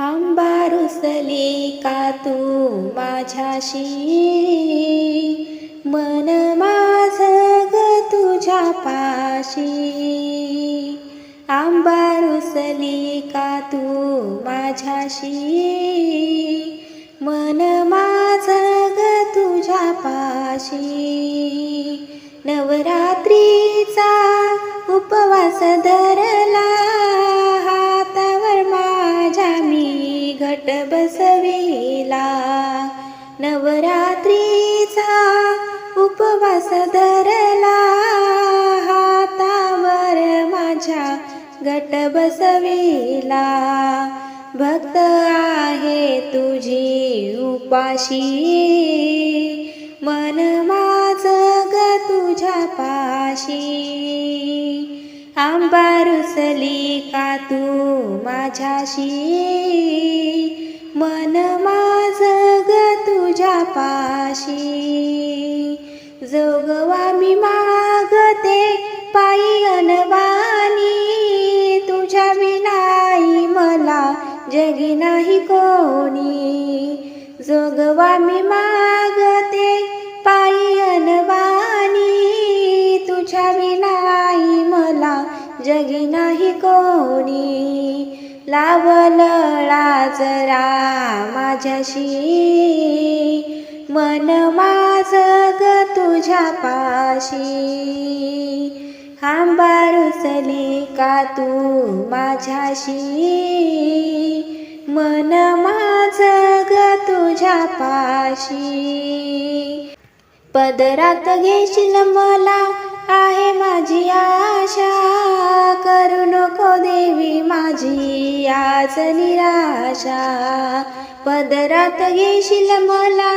आंबा रुसली का तू माझ्याशी? मन माझ ग तुझ्या पाशी. आंबा रुसली का तू माझ्याशी? मन माझ ग तुझ्या पाशी. नवरात्रीचा उपवास धर घट बसविला. नवरात्रीचा उपवास धरला. हातावर माझ्या घट बसविला. भक्त आहे तुझी उपाशी. मन माझ ग तुझ्या पाशी. आंबा रुसली का तू माझ्याशी? मन माझ ग तुझ्या पाशी. जोगवा मी मागते पायी अनवानी तुझ्या विनाई मला जगी नाही कोणी. जोगवा मी मागते पायी अनवानी तुझ्या विनाई जगी नाही कोणी. लावलळा जरा माझ्याशी. मन माझ ग तुझ्या पाशी. आंबा रुसली का तू माझ्याशी? मन माझ ग तुझ्या पाशी. पदरात घेशील मला आहे माझी आशा. करू नको देवी माझी आज निराशा. पदरात घेशील मला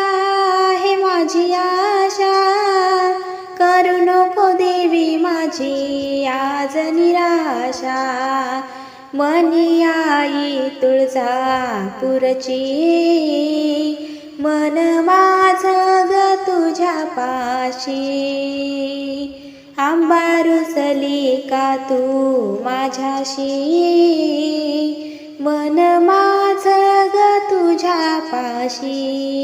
आहे माझी आशा. करू नको देवी माझी आज निराशा. मनी आई तुळजापूरची. मन माझ ग तुझ्या पाशी आंबा रुसली का तू माझ्याशी. मन माझ ग तुझ्या पाशी